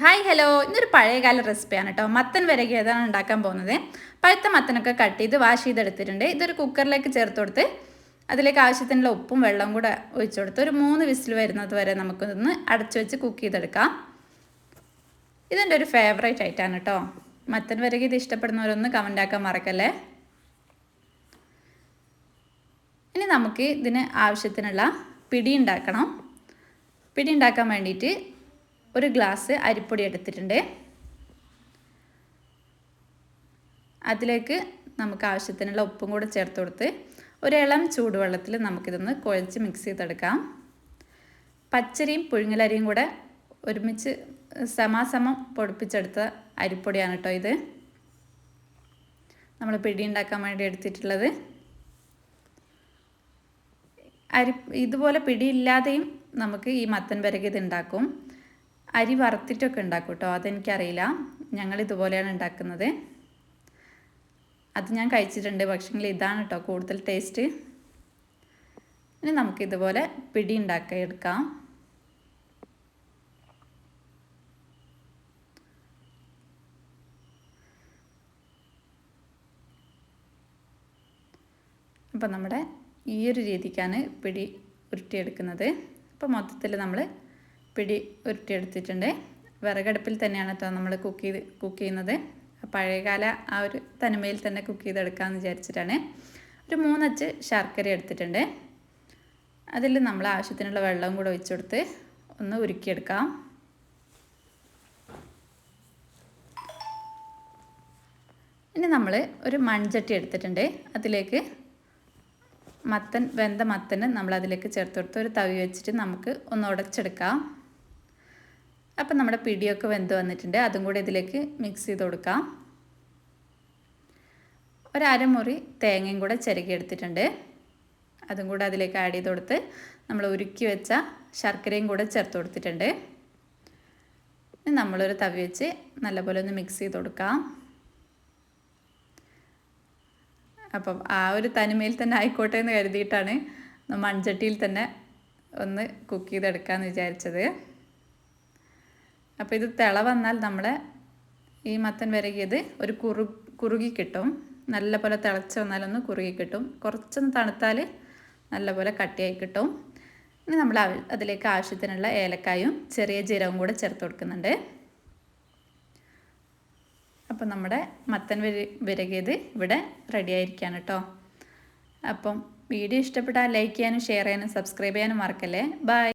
Hi hello ഇന്നൊരു പഴയകാല റെസിപ്പിയാണ് കേട്ടോ മത്തൻ ഏതാണ് ഉണ്ടാക്കാൻ പോകുന്നത്? പഴുത്ത മത്തനൊക്കെ കട്ട് ചെയ്ത് വാഷ് ചെയ്തെടുത്തിട്ടുണ്ട്. ഇതൊരു കുക്കറിലേക്ക് ചേർത്ത് കൊടുത്ത് അതിലേക്ക് ആവശ്യത്തിനുള്ള ഉപ്പും വെള്ളവും കൂടെ ഒഴിച്ചു കൊടുത്ത് ഒരു മൂന്ന് വിസിൽ വരുന്നത് വരെ നമുക്കൊന്ന് അടച്ചു വെച്ച് കുക്ക് ചെയ്തെടുക്കാം. ഇതെന്റെ ഒരു ഫേവറേറ്റ് ആയിട്ടാണ് കേട്ടോ മത്തൻ വരകി ഇത് ഇഷ്ടപ്പെടുന്നവരൊന്ന് കമന്റ് ആക്കാൻ മറക്കല്ലേ? ഇനി നമുക്ക് ഇതിന് ആവശ്യത്തിനുള്ള പിടി ഉണ്ടാക്കണം. പിടി ഉണ്ടാക്കാൻ വേണ്ടിയിട്ട് ഒരു ഗ്ലാസ് അരിപ്പൊടി എടുത്തിട്ടുണ്ട്. അതിലേക്ക് നമുക്ക് ആവശ്യത്തിനുള്ള ഉപ്പും കൂടെ ചേർത്ത് കൊടുത്ത് ഒരു ഇളം ചൂടുവെള്ളത്തിൽ നമുക്കിതൊന്ന് കുഴച്ച് മിക്സ് ചെയ്തെടുക്കാം. പച്ചരിയും പുഴുങ്ങലരിയും കൂടെ ഒരുമിച്ച് സമാസമം പൊടിപ്പിച്ചെടുത്ത അരിപ്പൊടിയാണ് കേട്ടോ ഇത്. നമ്മൾ പിടി ഉണ്ടാക്കാൻ വേണ്ടി എടുത്തിട്ടുള്ളത്. അരി ഇതുപോലെ പിടിയില്ലാതെയും നമുക്ക് ഈ മത്തൻ ഇത് ഉണ്ടാക്കും. അരി വറുത്തിട്ടൊക്കെ ഉണ്ടാക്കും കേട്ടോ അതെനിക്കറിയില്ല. ഞങ്ങൾ ഇതുപോലെയാണ് ഉണ്ടാക്കുന്നത്. അത് ഞാൻ കഴിച്ചിട്ടുണ്ട്. പക്ഷേങ്കിൽ ഇതാണ് കേട്ടോ കൂടുതൽ ടേസ്റ്റ്. ഇനി നമുക്ക് ഇതുപോലെ പിടി ഉണ്ടാക്കി എടുക്കാം. അപ്പം നമ്മുടെ ഈ ഒരു രീതിക്കാണ് പിടി ഉരുട്ടിയെടുക്കുന്നത്. അപ്പോൾ മൊത്തത്തിൽ നമ്മൾ പിടി ഉരുട്ടിയെടുത്തിട്ടുണ്ട്. വിറകടുപ്പിൽ തന്നെയാണ് കേട്ടോ നമ്മൾ കുക്ക് ചെയ്ത് കുക്ക് ചെയ്യുന്നത്. പഴയകാല ആ ഒരു തനിമയിൽ തന്നെ കുക്ക് ചെയ്തെടുക്കാമെന്ന് വിചാരിച്ചിട്ടാണ്. ഒരു മൂന്നച്ച് ശർക്കര എടുത്തിട്ടുണ്ട്. അതിൽ നമ്മൾ ആവശ്യത്തിനുള്ള വെള്ളവും കൂടെ ഒഴിച്ചു കൊടുത്ത് ഒന്ന് ഉരുക്കിയെടുക്കാം. ഇനി നമ്മൾ ഒരു മൺചട്ടി എടുത്തിട്ടുണ്ട്. അതിലേക്ക് മത്തൻ വെന്ത മത്തന് നമ്മൾ അതിലേക്ക് ചേർത്ത് കൊടുത്ത് ഒരു തവി വെച്ചിട്ട് നമുക്ക് ഒന്ന് ഉടച്ചെടുക്കാം. അപ്പം നമ്മുടെ പിടിയൊക്കെ വെന്ത് വന്നിട്ടുണ്ട്. അതും കൂടി ഇതിലേക്ക് മിക്സ് ചെയ്ത് കൊടുക്കാം. ഒരമുറി തേങ്ങയും കൂടെ ചിരകി എടുത്തിട്ടുണ്ട്. അതും കൂടെ അതിലേക്ക് ആഡ് ചെയ്ത് കൊടുത്ത് നമ്മൾ ഉരുക്കി വെച്ച ശർക്കരയും കൂടെ ചേർത്ത് കൊടുത്തിട്ടുണ്ട്. നമ്മളൊരു തവി വെച്ച് നല്ലപോലെ ഒന്ന് മിക്സ് ചെയ്ത് കൊടുക്കാം. അപ്പം ആ ഒരു തനിമയിൽ തന്നെ ആയിക്കോട്ടെ എന്ന് കരുതിയിട്ടാണ് മൺചട്ടിയിൽ തന്നെ ഒന്ന് കുക്ക് ചെയ്തെടുക്കാമെന്ന് വിചാരിച്ചത്. അപ്പോൾ ഇത് തിള വന്നാൽ നമ്മൾ ഈ മത്തൻ വിരകിയത് ഒരു കുറു കുറുകി കിട്ടും നല്ല പോലെ തിളച്ച് വന്നാലൊന്ന് കുറുകി കിട്ടും കുറച്ചൊന്ന് തണുത്താൽ നല്ല പോലെ കട്ടിയായി കിട്ടും ഇനി നമ്മൾ അതിലേക്ക് ആവശ്യത്തിനുള്ള ഏലക്കായും ചെറിയ ജീരകവും കൂടെ ചേർത്ത് കൊടുക്കുന്നുണ്ട്. അപ്പം നമ്മുടെ മത്തൻ വിര വിരകിയത് ഇവിടെ റെഡി ആയിരിക്കുകയാണ് കേട്ടോ അപ്പം വീഡിയോ ഇഷ്ടപ്പെട്ടാൽ ലൈക്ക് ചെയ്യാനും ഷെയർ ചെയ്യാനും സബ്സ്ക്രൈബ് ചെയ്യാനും മറക്കല്ലേ. ബൈ